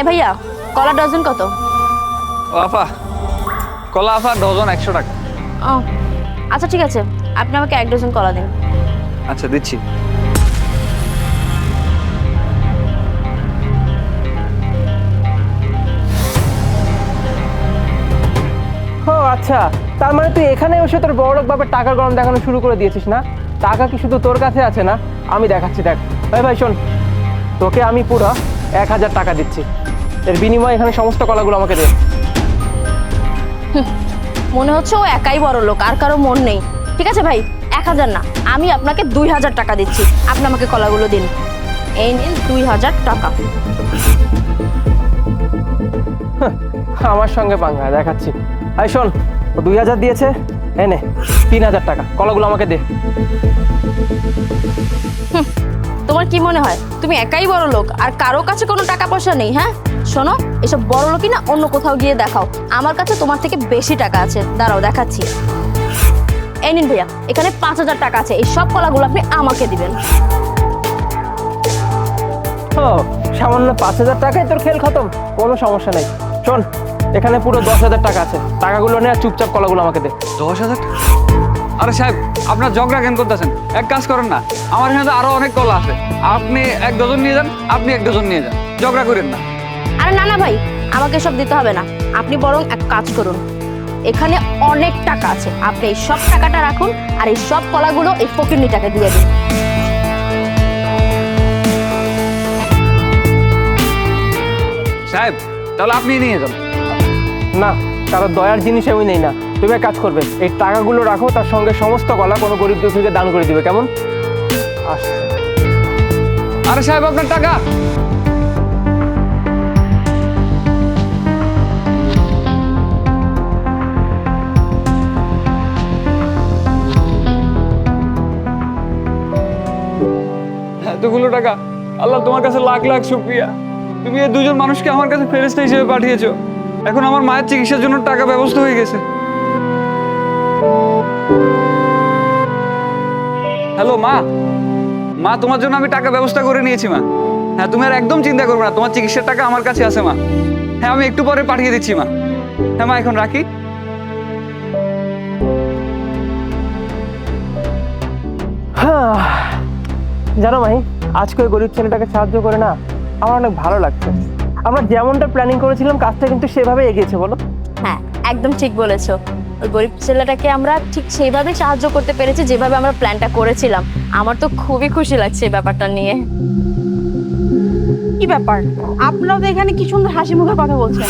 এই ভাইয়া কলা ডজন কত? ও আফা কলা আফা ডজন একশো টাকা। ও আচ্ছা ঠিক আছে আপনি আমাকে এক ডজন কলা দিন। আচ্ছা দিচ্ছি। ও আচ্ছা তার মানে তুই এখানে বসে তোর বড় লোক বাবার টাকার গরম দেখানো শুরু করে দিয়েছিস না? টাকা কি শুধু তোর কাছে আছে না? আমি দেখাচ্ছি দেখ। ভাই ভাই শোন তোকে আমি পুরো এক হাজার টাকা দিচ্ছি। এর বিনিময়ে এখানে সমস্ত কলাগুলো আমাকে দে। মনে হচ্ছে ও একাই বড় লোক আর কারও মন নেই। ঠিক আছে ভাই? এক হাজার না আমি আপনাকে দুই হাজার টাকা দিচ্ছি। আপনি আমাকে কলাগুলো দিন। এই নিন দুই হাজার টাকা। আমার সঙ্গে পাঙ্গা দেখাচ্ছি। ভাই শোন ও দুই হাজার দিয়েছে এনে তিন হাজার টাকা কলাগুলো আমাকে দে। তোমার কি মনে হয়? তুমি একাই বড় লোক আর কারও কাছে কোনো টাকা পয়সা নেই হ্যাঁ? শোনো এসব বড় লোকই না অন্য কোথাও গিয়ে দেখাও। আমার কাছে তোমার থেকে বেশি টাকা আছে। দাঁড়াও দেখাচ্ছি। এই নিন ভাইয়া এখানে পাঁচ হাজার টাকা আছে। এই সব কলাগুলো আপনি আমাকে দিবেন। ও সামান্য পাঁচ হাজার টাকায় তোর খেল খতম। কোনো সমস্যা নেই। শোন এখানে পুরো দশ হাজার টাকা আছে। টাকাগুলো নে আর চুপচাপ কলাগুলো আমাকে দে। দশ হাজার টাকা? আরে সাহেব আপনার ঝগড়া কেন করতেছেন এক কাজ করেন না আমার এখানে তো আরও অনেক কলা আছে। আপনি এক ডজন নিয়ে যান আপনি এক ডজন নিয়ে যান। ঝগড়া করেন না। আরে না না ভাই আমাকে সব দিতে হবে না। আপনি বরং এক কাজ করুন। এখানে অনেক টাকা আছে। আপনি এই সব টাকাটা রাখুন আর এই সব কলাগুলো এই ফকিরনিটাকে দিয়ে দিন। সাহেব তাহলে আপনি নিয়ে যান। না কারও দয়ার জিনিস আমি নেই না। তুমি কাজ করবে, এই টাকাগুলো রাখো, তার সঙ্গে সমস্ত কলা কোনো গরিব দুঃখীকে দান করে দিবে, কেমন? আরে সাহেব, আপনার টাকা! এতগুলো টাকা, আল্লাহ তোমার কাছে লাখ লাখ শুক্রিয়া। তুমি এই দুজন মানুষকে আমার কাছে ফেরেস্তা হিসেবে পাঠিয়েছো। এখন আমার মায়ের চিকিৎসার জন্য টাকা ব্যবস্থা হয়ে গেছে। হ্যালো মা। মা তোমার জন্য আমি টাকা ব্যবস্থা করে নিয়েছি মা। হ্যাঁ তুমি আর একদম চিন্তা করবে না তোমার চিকিৎসার টাকা আমার কাছে আছে মা। হ্যাঁ আমি একটু পরে পাঠিয়ে দিচ্ছি মা। হ্যাঁ মা এখন রাখি। হ্যাঁ। জানো ভাই আজকে ওই গরিব ছেলেটাকে সাহায্য করে না আমার অনেক ভালো লাগছে। আমরা যেমনটা প্ল্যানিং করেছিলাম কাজটা কিন্তু সেভাবে এগিয়েছে বলো। হ্যাঁ একদম ঠিক বলেছ। ওই গরিব ছেলেটাকে আমরা ঠিক সেইভাবে সাহায্য করতে পেরেছি যেভাবে আমরা প্ল্যানটা করেছিলাম। আমার তো খুবই খুশি লাগছে এই ব্যাপারটা নিয়ে। কি ব্যাপার? আপনারা তো এখানে কি সুন্দর হাসি মুখে কথা বলছেন।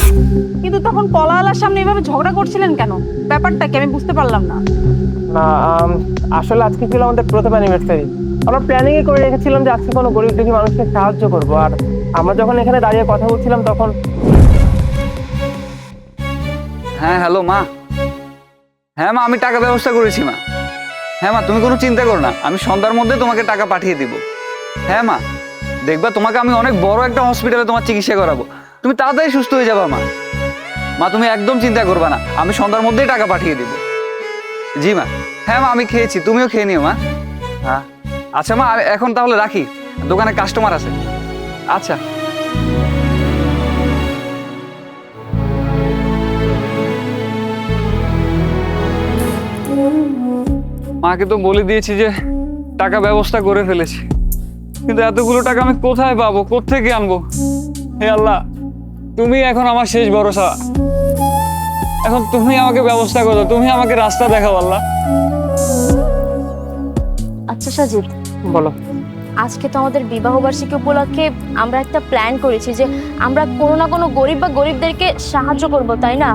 কিন্তু তখন কলাওয়ালার সামনে এভাবে ঝগড়া করছিলেন কেন? ব্যাপারটা কি আমি বুঝতে পারলাম না। না আসলে আজকে ছিল আমাদের প্রথম অ্যানিভার্সারি আমরা প্ল্যানিং এ করে রেখেছিলাম যে আজকে কোনো গরিব দুঃখী মানুষকে সাহায্য করব। আর আমরা যখন এখানে দাঁড়িয়ে কথা বলছিলাম তখন হ্যাঁ হ্যালো মা। হ্যাঁ মা আমি টাকা ব্যবস্থা করেছি মা। হ্যাঁ মা তুমি কোনো চিন্তা করো না। আমি সন্ধ্যার মধ্যে তোমাকে টাকা পাঠিয়ে দিব। হ্যাঁ মা দেখবা তোমাকে আমি অনেক বড় একটা হসপিটালে তোমার চিকিৎসা করাবো। তুমি তাড়াতাড়ি সুস্থ হয়ে যাবা মা। মা তুমি একদম চিন্তা করবে না। আমি সন্ধ্যার মধ্যেই টাকা পাঠিয়ে দিব। জি মা। হ্যাঁ মা আমি খেয়েছি। তুমিও খেয়ে নিও মা। হ্যাঁ। আচ্ছা মা এখন তাহলে রাখি। দোকানে কাস্টমার আছে। আচ্ছা। মাকে তো বলে দিয়েছি যে টাকা ব্যবস্থা করে ফেলেছি। কিন্তু এতগুলো টাকা আমি কোথায় পাবো? কোথেকে আনব? হে আল্লাহ তুমি এখন আমার শেষ ভরসা। এখন তুমি আমাকে ব্যবস্থা করো তুমি আমাকে রাস্তা দেখাও আল্লাহ। আচ্ছা সাজিদ বলো। আজকে তো আমাদের বিবাহ বার্ষিকী উপলক্ষে আমরা একটা প্ল্যান করেছি যে আমরা কোনো না কোনো গরিব বা গরিবদেরকে সাহায্য করব তাই না?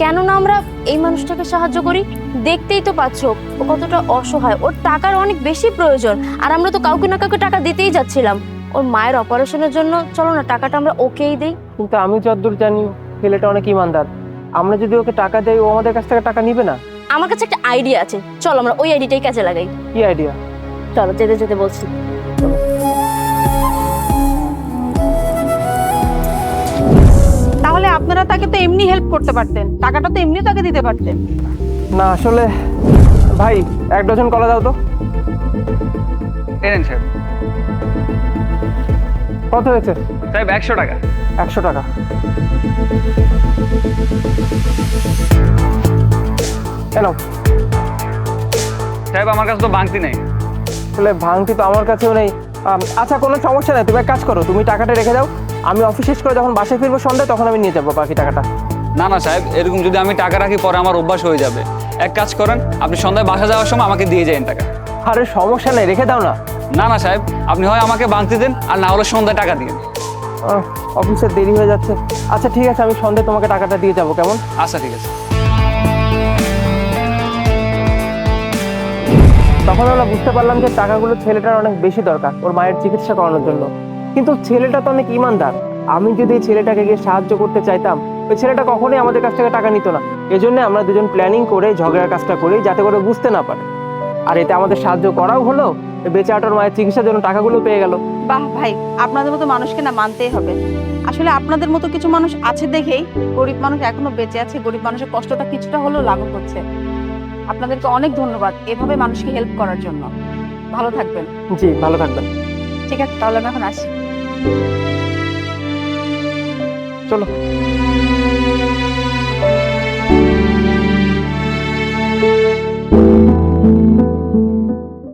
কেন না আমরা এই মানুষটাকে সাহায্য করি দেখতেই তো পাচ্ছ ও কতটা অসহায়। ওর টাকার অনেক বেশি প্রয়োজন আর আমরা তো কাউকে না কাউকে টাকা দিতেই যাচ্ছিলাম। ওর মায়ের অপারেশনের জন্য চলো না টাকাটা আমরা ওকেই দেই। কিন্তু আমি যতদূর জানি ছেলেটা অনেক ইমানদার। আমরা যদি ওকে টাকা দেই ও আমাদের কাছ থেকে টাকা নিবে না? আমার কাছে একটা আইডিয়া আছে। চলো আমরা ওই আইডিয়াটাই কাজে লাগাই। কি আইডিয়া চলো যেতে যেতে বলছি। আপনারা তাকে তো এমনি হেল্প করতে পারতেন। টাকাটা তো এমনি তাকে দিতে পারতেন। না আসলে ভাই এক ডজন কলা দাও তো। এনেন সাহেব। কত হয়েছে? সাহেব একশো টাকা। একশো টাকা। কেন সাহেব আমার কাছে তো বাংতি নেই। আসলে ভাঙতি তো আমার কাছেও নেই। আচ্ছা কোনো সমস্যা নেই। তুমি এক কাজ করো তুমি টাকাটা রেখে দাও। আমি অফিস শেষ করে যখন বাসায় ফিরবো সন্ধ্যায় তখন আমি নিয়ে যাব বাকি টাকাটা। না না সাহেব এরকম যদি আমি টাকা রাখি পরে আমার অভ্যাস হয়ে যাবে। এক কাজ করেন আপনি সন্ধ্যায় বাসা যাওয়ার সময় আমাকে দিয়ে যান টাকা। আরে সমস্যা নেই রেখে দাও না। না না সাহেব আপনি হয় আমাকে বাংতি দেন আর না হলে সন্ধ্যায় টাকা দিন। আহ, অফিসের দেরি হয়ে যাচ্ছে। আচ্ছা ঠিক আছে আমি সন্ধ্যায় তোমাকে টাকাটা দিয়ে যাব কেমন? আচ্ছা ঠিক আছে। তখন আমরা বুঝতে পারলাম যে টাকাগুলো ছেলেটার অনেক বেশি দরকার ওর মায়ের চিকিৎসা করানোর জন্য। কিন্তু ছেলেটা তো অনেক ইমানদার। আমি যদি এই ছেলেটাকে গিয়ে সাহায্য করতে চাইতাম ওই ছেলেটা কখনোই আমাদের কাছ থেকে টাকা নিত না। এই জন্য আমরা দুজন প্ল্যানিং করে ঝগড়ার কাজটা করি যাতে করে বুঝতে না পারে। আর এতে আমাদের সাহায্য করাও হলো বেচারাটার মায়ের চিকিৎসার জন্য টাকাগুলো পেয়ে গেল। বাহ ভাই আপনাদের মতো মানুষকে না মানতেই হবে। আসলে আপনাদের মতো কিছু মানুষ আছে দেখেই গরিব মানুষ এখনও বেঁচে আছে গরিব মানুষের কষ্টটা কিছুটা হলেও লাঘব হচ্ছে। আপনাদেরকে অনেক ধন্যবাদ এভাবে মানুষকে হেল্প করার জন্য। ভালো থাকবেন। জি ভালো থাকবেন। ঠিক আছে তাহলে আমি এখন আসি। চলো।